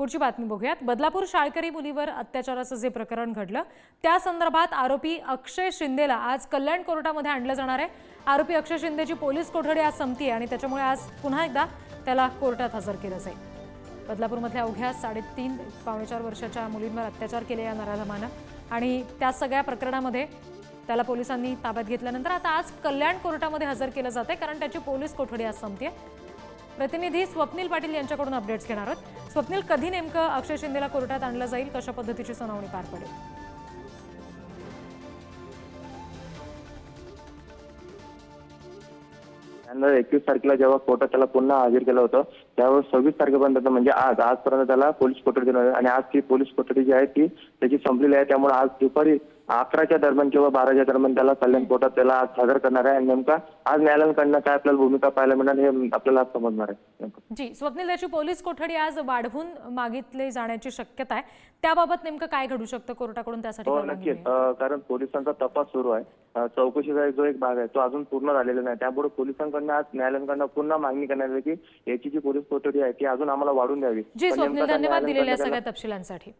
पुढची बातमी बघूयात. बदलापूर शाळकरी मुलीवर अत्याचाराचं जे प्रकरण घडलं त्या संदर्भात आरोपी अक्षय शिंदेला आज कल्याण कोर्टामध्ये आणलं जाणार आहे. आरोपी अक्षय शिंदेची पोलीस कोठडी आज संपती आणि त्याच्यामुळे आज पुन्हा एकदा त्याला कोर्टात हजर केलं जाईल. बदलापूरमधल्या अवघ्या साडेतीन पावणे चार वर्षाच्या मुलींवर अत्याचार केले या नराधमानं आणि त्या सगळ्या प्रकरणामध्ये त्याला पोलिसांनी ताब्यात घेतल्यानंतर आता आज कल्याण कोर्टामध्ये हजर केलं जाते कारण त्याची पोलीस कोठडी आज संपते प्रतिनिधी स्वप्नील पाटील यांच्याकडून अपडेट्स घेणार आहोत. स्वप्नील कधी नेमकं अक्षय शिंदेला कोर्टात आणलं जाईल? कशा पद्धतीची सुनावणी पार पडेल? त्यानंतर एकवीस तारखेला जेव्हा कोर्टात त्याला पुन्हा हजर केलं होतं त्यावर सव्वीस तारखेपर्यंत म्हणजे आज आजपर्यंत त्याला पोलीस कोठडी देणार आणि आज ती पोलीस कोठडी जी आहे ती त्याची संपलेली आहे. त्यामुळे आज दुपारी अकराच्या दरम्यान किंवा बाराच्या दरम्यान त्याला कल्याण कोर्टात त्याला आज हजर करणार आहे. आणि नेमका आज न्यायालयाकडनं काय आपल्याला भूमिका पाहायला मिळणार हे आपल्याला आज समजणार आहे. जी स्वप्नील त्याची पोलीस कोठडी आज वाढवून मागितली जाण्याची शक्यता आहे. त्याबाबत नेमकं काय घडू शकतं कोर्टाकडून त्यासाठी हो नक्कीच? अं, कारण पोलिसांचा तपास सुरू आहे. अं, चौकशीचा जो एक भाग आहे तो अजून पूर्ण झालेला नाही. त्यामुळे पोलिसांकडनं आज न्यायालयाकडनं पुन्हा मागणी करण्यात आली की याची जी पोलीस कोठडी आहे ती अजून आम्हाला वाढून द्यावी. जी पण स्वप्नील त्या धन्यवाद दिलेल्या न्यायालयाकडनं सगळ्या तपशिलांसाठी.